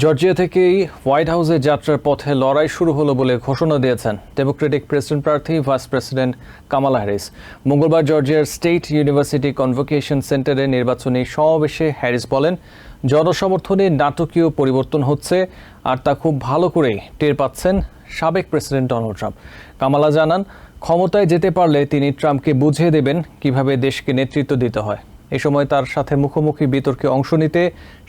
Georgia থেকেই white হাউসে যাত্রার পথে লড়াই শুরু হলো বলে ঘোষণা দিয়েছেন ডেমোক্রেটিক প্রেসিডেন্ট প্রার্থী ভাইস প্রেসিডেন্ট কামালা হ্যারিস মঙ্গলবার জর্জিয়ার স্টেট ইউনিভার্সিটি কনভোকেশন সেন্টারে নির্বাচনী সমাবেশে হ্যারিস বলেন, জনসমর্থনে নাটকীয় পরিবর্তন হচ্ছে আর তা খুব ভালো করেই টের পাচ্ছেন সাবেক প্রেসিডেন্ট ডোনাল্ড ট্রাম্প। কামালা জানান, ক্ষমতায় যেতে পারলে তিনি ট্রাম্পকে বুঝিয়ে দেবেন কীভাবে দেশকে নেতৃত্ব দিতে হয়। এ সময় তার সাথে মুখোমুখি বিতর্কে অংশ নিতে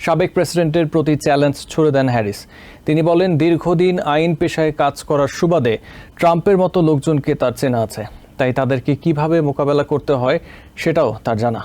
সাবেক প্রেসিডেন্টের প্রতি চ্যালেঞ্জ ছুড়ে দেন হ্যারিস। তিনি বলেন, দীর্ঘদিন আইন পেশায় কাজ করার সুবাদে ট্রাম্পের মতো লোকজনকে তার চেনা আছে। তাই তাদেরকে কীভাবে মোকাবেলা করতে হয় সেটাও তার জানা।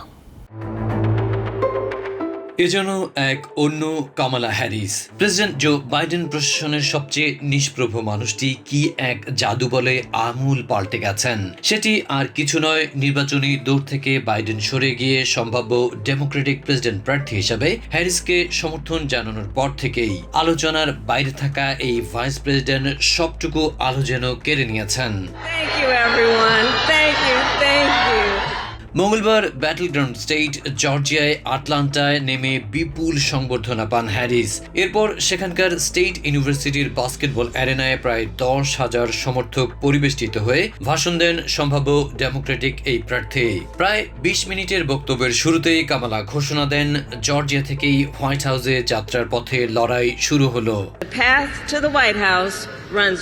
এজন্য এক অন্য Kamala Harris president Joe Biden প্রশাসনের সবচেয়ে নিষ্প্রভ মানুষটি কি এক জাদু বলে আমূল পাল্টে গেছেন সেটি আর কিছু নয় নির্বাচনী দৌড় থেকে বাইডেন সরে গিয়ে সম্ভাব্য ডেমোক্রেটিক প্রেসিডেন্ট প্রার্থী হিসাবে হ্যারিসকে সমর্থন জানানোর পর থেকেই আলোচনার বাইরে থাকা এই ভাইস প্রেসিডেন্ট সবটুকু আলো যেন কেড়ে নিয়েছেন Thank you, everyone. Thank you. Thank you. মঙ্গলবার ব্যাটল গ্রাউন্ড স্টেট জর্জিয়ায় আটলান্টায় নেমে বিপুল সংবর্ধনা পান হ্যারিস এরপর সেখানকার স্টেট ইউনিভার্সিটির বাস্কেটবল অ্যারেনায় প্রায় দশ হাজার সমর্থক পরিবেষ্টিত হয়ে ভাষণ দেন সম্ভাব্য ডেমোক্রেটিক এই প্রার্থী। প্রায় বিশ মিনিটের বক্তব্যের শুরুতেই কামালা ঘোষণা দেন জর্জিয়া থেকেই হোয়াইট হাউসে যাত্রার পথে লড়াই শুরু হলো। The path to the White House runs.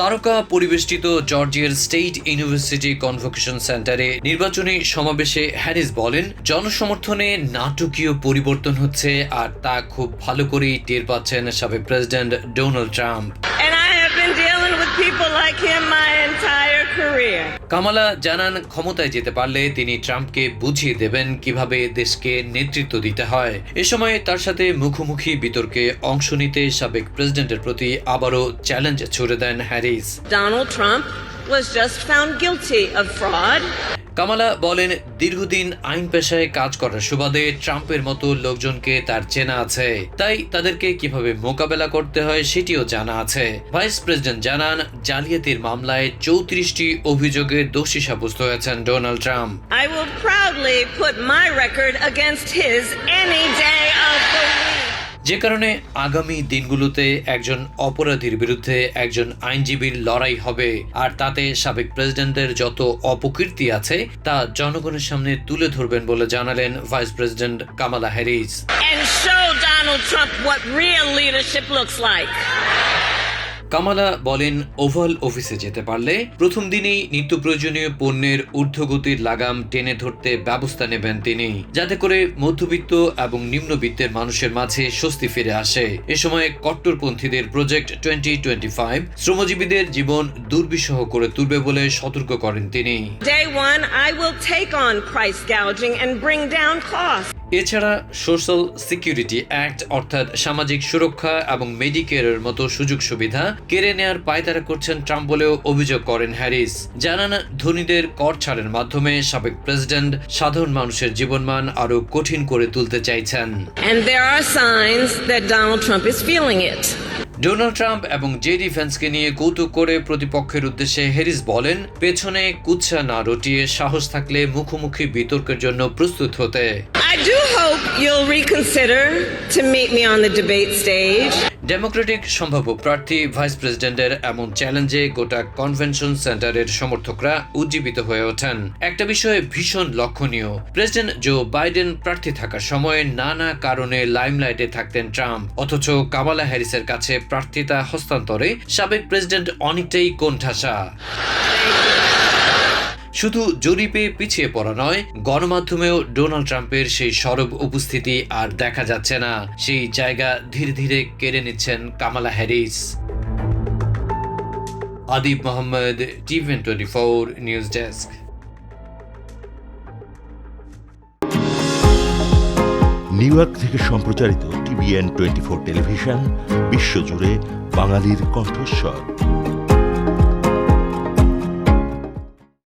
তারকা পরিবেষ্টিত জর্জিয়ার স্টেট ইউনিভার্সিটি কনভোকেশন সেন্টারে নির্বাচনী সমাবেশে হ্যারিস বলেন, জনসমর্থনে নাটকীয় পরিবর্তন হচ্ছে আর তা খুব ভালো করেই টের পাচ্ছেন সাবেক president Donald Trump And I have been dealing with people like him, my. Kamala জানান, ক্ষমতায় যেতে পারলে তিনি ট্রাম্পকে বুঝিয়ে দেবেন কীভাবে দেশকে নেতৃত্ব দিতে হয় এ সময় তার সাথে মুখোমুখি বিতর্কে অংশ নিতে সাবেক প্রেসিডেন্টের প্রতি আবারও চ্যালেঞ্জ ছুড়ে দেন Harris Donald Trump was just found guilty of fraud. Kamala বলেন, দীর্ঘদিন আইন পেশায় কাজ করার সুবাদে ট্রাম্পের মতো লোকজনকে তার চেনা আছে। তাই তাদেরকে কীভাবে মোকাবেলা করতে হয় সেটিও জানা আছে। ভাইস প্রেসিডেন্ট জানান, জালিয়াতির মামলায় চৌত্রিশটি অভিযোগে দোষী সাব্যস্ত হয়েছেন Donald Trump. I will record against his any day. of the week. যে কারণে আগামী দিনগুলোতে একজন অপরাধীর বিরুদ্ধে একজন আইনজীবীর লড়াই হবে, আর তাতে সাবেক প্রেসিডেন্টের যত অপকীর্তি আছে, তা জনগণের সামনে তুলে ধরবেন বলে জানালেন vice president Kamala Harris Trump what real leadership looks like. Kamala বলেন ওভাল অফিসে যেতে পারলে প্রথম দিনেই নিত্য প্রয়োজনীয় পণ্যের ঊর্ধ্বগতির লাগাম টেনে ধরতে ব্যবস্থা নেবেন তিনি যাতে করে মধ্যবিত্ত এবং নিম্নবিত্তের মানুষের মাঝে স্বস্তি ফিরে আসে এ সময় কট্টরপন্থীদের প্রজেক্ট টোয়েন্টি টোয়েন্টি ফাইভ শ্রমজীবীদের জীবন দুর্বিষহ করে তুলবে বলে সতর্ক করেন তিনি Day one, I will take on price gouging and bring down costs. এছাড়া সোশ্যাল সিকিউরিটি অ্যাক্ট অর্থাৎ সামাজিক সুরক্ষা এবং মেডিকেয়ারের মতো সুযোগ সুবিধা কেড়ে নেয়ার পায়তারা করছেন ট্রাম্প বলেও অভিযোগ করেন হ্যারিস। জানান ধনীদের কর ছাড়ের মাধ্যমে সাবেক প্রেসিডেন্ট সাধারণ মানুষের জীবনমান আরও কঠিন করে তুলতে চাইছেন। ডোনাল্ড ট্রাম্প এবং জে ডিফেন্সকে নিয়ে কৌতুক করে প্রতিপক্ষের উদ্দেশ্যে হ্যারিস বলেন পেছনে কুচ্ছা না রটিয়ে সাহস থাকলে মুখোমুখি বিতর্কের জন্য প্রস্তুত হতে। Do hope you'll reconsider to meet me on the debate stage. Democratic সম্ভাব্য প্রার্থী ভাইস প্রেসিডেন্টের এমন চ্যালেঞ্জে গোটা কনভেনশন সেন্টারের সমর্থকরা উজ্জীবিত হয়ে ওঠেন একটা বিষয়ে ভীষণ লক্ষণীয় প্রেসিডেন্ট জো বাইডেন প্রার্থী থাকার সময় নানা কারণে লাইমলাইটে থাকতেন ট্রাম্প অথচ কামালা হ্যারিসের কাছে প্রার্থিতা হস্তান্তরে সাবেক প্রেসিডেন্ট অনেকটাই কোণঠাসা শুধু জরিপে পিছিয়ে পড়া নয়, গণমাধ্যমেও ডোনাল্ড ট্রাম্পের সেই সরব উপস্থিতি আর দেখা যাচ্ছে না। সেই জায়গা ধীরে ধীরে কেড়ে নিচ্ছেন Kamala Harris. Adib Mohammad টিভেন twenty four news desk. New York থেকে সম্প্রচারিত টিভিএন টোয়েন্টি ফোর টেলিভিশন, বিশ্বজুড়ে বাঙালির কণ্ঠস্বর।